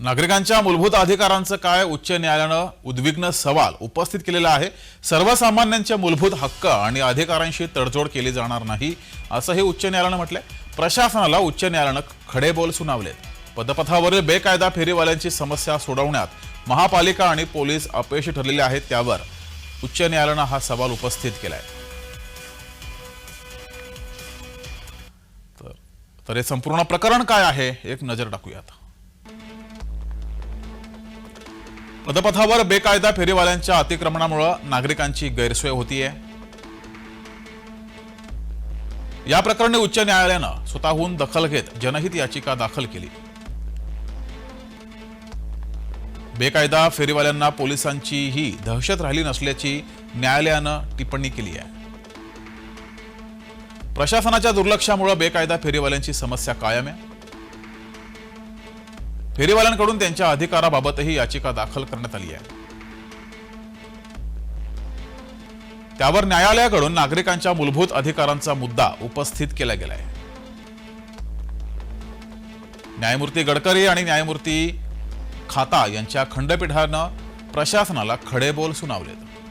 नागरिकांच्या मूलभूत अधिकारांचं काय उच्च न्यायालयानं उद्विग्न सवाल उपस्थित केलेला आहे? सर्वसामान्यांच्या मूलभूत हक्क आणि अधिकारांशी तडजोड केली जाणार नाही असंही उच्च न्यायालयानं म्हटलंय. प्रशासनाला उच्च न्यायालयानं खडेबोल सुनावलेत. पदपथावरील बेकायदा फेरीवाल्यांची समस्या सोडवण्यात महापालिका आणि पोलीस अपयशी ठरलेले आहेत त्यावर उच्च न्यायालयानं हा सवाल उपस्थित केलाय. तर तर हे संपूर्ण प्रकरण काय आहे? एक नजर टाकूयात. पदपथावर बेकायदा फेरीवाल्यांच्या अतिक्रमणामुळे नागरिकांची गैरसोय होतीये. या प्रकरणी उच्च न्यायालयानं स्वतःहून दखल घेत जनहित याचिका दाखल केली. बेकायदा फेरीवाल्यांना पोलिसांचीही दहशत राहिली नसल्याची न्यायालयानं टिप्पणी केली आहे. प्रशासनाच्या दुर्लक्षामुळे बेकायदा फेरीवाल्यांची समस्या कायम आहे. फेरीवाल्यांकडून त्यांच्या अधिकाराबाबतही याचिका दाखल करण्यात आली आहे. त्यावर न्यायालयाकडून नागरिकांच्या मूलभूत अधिकारांचा मुद्दा उपस्थित केला गेलाय. न्यायमूर्ती गडकरी आणि न्यायमूर्ती खाता यांच्या खंडपीठानं प्रशासनाला खडेबोल सुनावलेत.